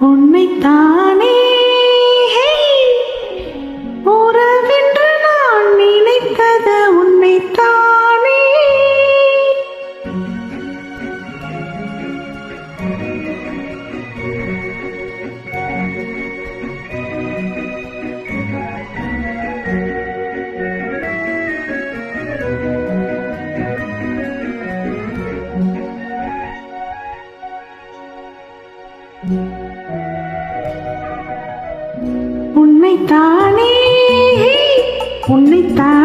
உன்னைத்தானே உன்னைத்தானே உன்னைத்தான்.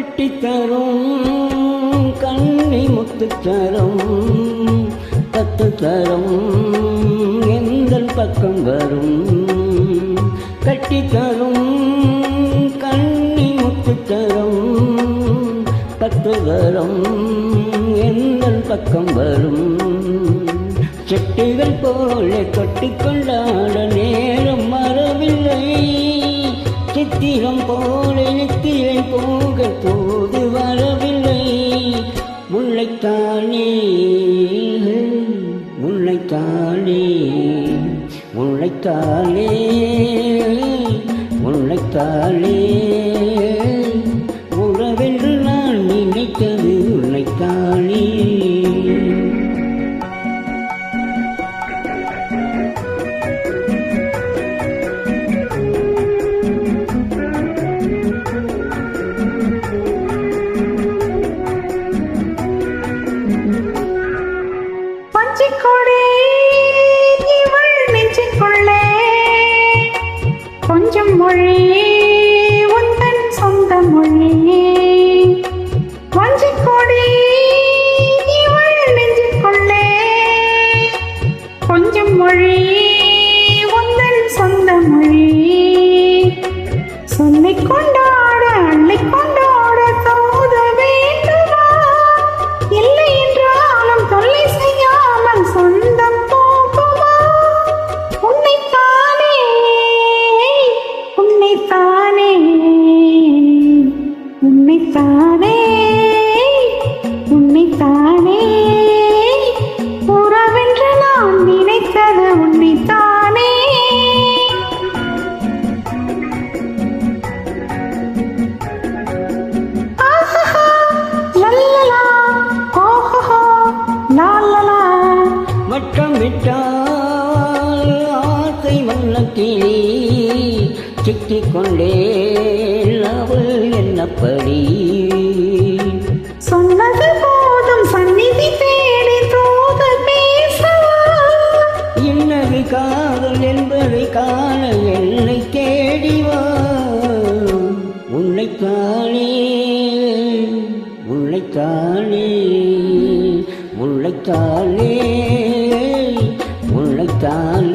கட்டி தரும் கண்ணி முத்து தரும் முத்துத்தரும் கத்துத்தரும் எங்கள் பக்கம் வரும். கட்டி தரும் கண்ணி முத்து தரும் முத்துத்தரும் கத்துதரும் எங்கள் பக்கம் வரும். செட்டிகள் போல கட்டிக்கொண்டாட நேரம் மறவில்லை சித்திரம் போல நித்திரை போக பஞ்சிக்கொடி இவள் நெஞ்சிக்குள்ளே கொஞ்சம் மொழி உந்தன் சொந்த மொழி. பஞ்சிக்கொடி இவள் நெஞ்சிக்குள்ளே கொஞ்சம் மொழி உன்னைத்தானே உன்னைத்தானே. உறவென்று நான் நினைத்தது உன்னைத்தானே. வட்டமிட்டால் ஆசை வண்ணக்கிளி சிக்கிக் கொண்டே அவள் என்னப்படி? சொன்னது போதும் சந்நிதி தேடி தூது பேசவா இன்னது காதல் என்பதை காண என்னை தேடிவா உன்னைத்தானே உன்னைத்தானே உன்னைத்தானே உன்னைத்தானே